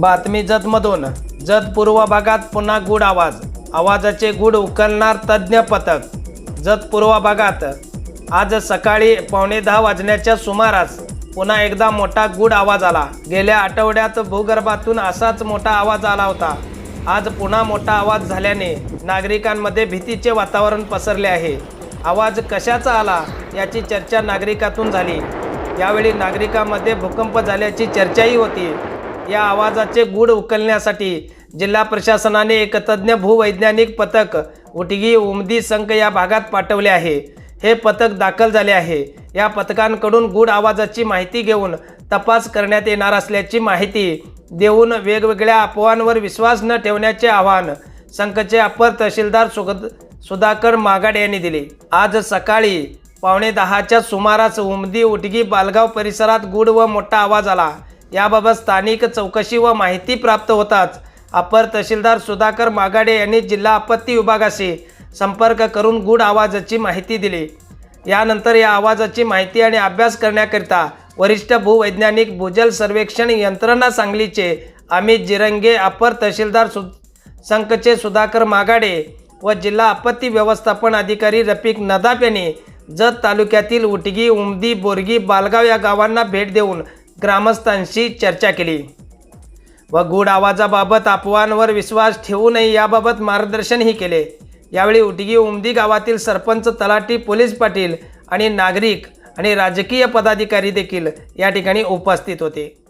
बातमी जतमधून. जत पूर्व भागात पुन्हा गुड आवाज. आवाजाचे गुड उकलणार तज्ज्ञ पथक. जत पूर्व भागात. आज सकाळी पावणे दहा वाजण्याच्या सुमारास पुन्हा एकदा मोठा गुड आवाज आला. गेल्या आठवड्यात भूगर्भातून असाच मोठा आवाज आला होता. आज पुन्हा मोठा आवाज झाल्याने नागरिकांमध्ये भीतीचे वातावरण पसरले आहे. आवाज कशाचा आला याची चर्चा नागरिकातून झाली. यावेळी नागरिकांमध्ये भूकंप झाल्याची चर्चाही होती. या आवाजाचे गूढ उकलण्यासाठी जिल्हा प्रशासनाने एक तज्ज्ञ भूवैज्ञानिक पथक उटगी उमदी संघ या भागात पाठवले आहे. हे पथक दाखल झाले आहे. या पथकांकडून गूढ आवाजाची माहिती घेऊन तपास करण्यात येणार असल्याची माहिती देऊन वेगवेगळ्या अफवांवर विश्वास न ठेवण्याचे आवाहन संघचे अपर तहसीलदार सुगद सुधाकर मागाड यांनी दिले. आज सकाळी पावणे दहाच्या सुमारास उमदी उटगी बालगाव परिसरात गुड व मोठा आवाज आला. याबाबत स्थानिक चौकशी व माहिती प्राप्त होताच अपर तहसीलदार सुधाकर मागाडे यांनी जिल्हा आपत्ती विभागाशी संपर्क करून गुड आवाजाची माहिती दिली. यानंतर या आवाजाची माहिती आणि अभ्यास करण्याकरिता वरिष्ठ भूवैज्ञानिक भूजल सर्वेक्षण यंत्रणा सांगलीचे अमित जिरंगे अपर तहसीलदार सु संघचे सुधाकर मागाडे व जिल्हा आपत्ती व्यवस्थापन अधिकारी रफिक नदाप यांनी जत तालुक्यातील उटगी उमदी बोरगी बालगाव या गावांना भेट देऊन ग्रामस्थांशी चर्चा केली. व गूढ आवाजाबाबत अफवांवर विश्वास ठेवू नये याबाबत मार्गदर्शनही केले. यावेळी उटगी उमदी गावातील सरपंच तलाठी पोलीस पाटील आणि नागरिक आणि राजकीय पदाधिकारी देखील या ठिकाणी उपस्थित होते.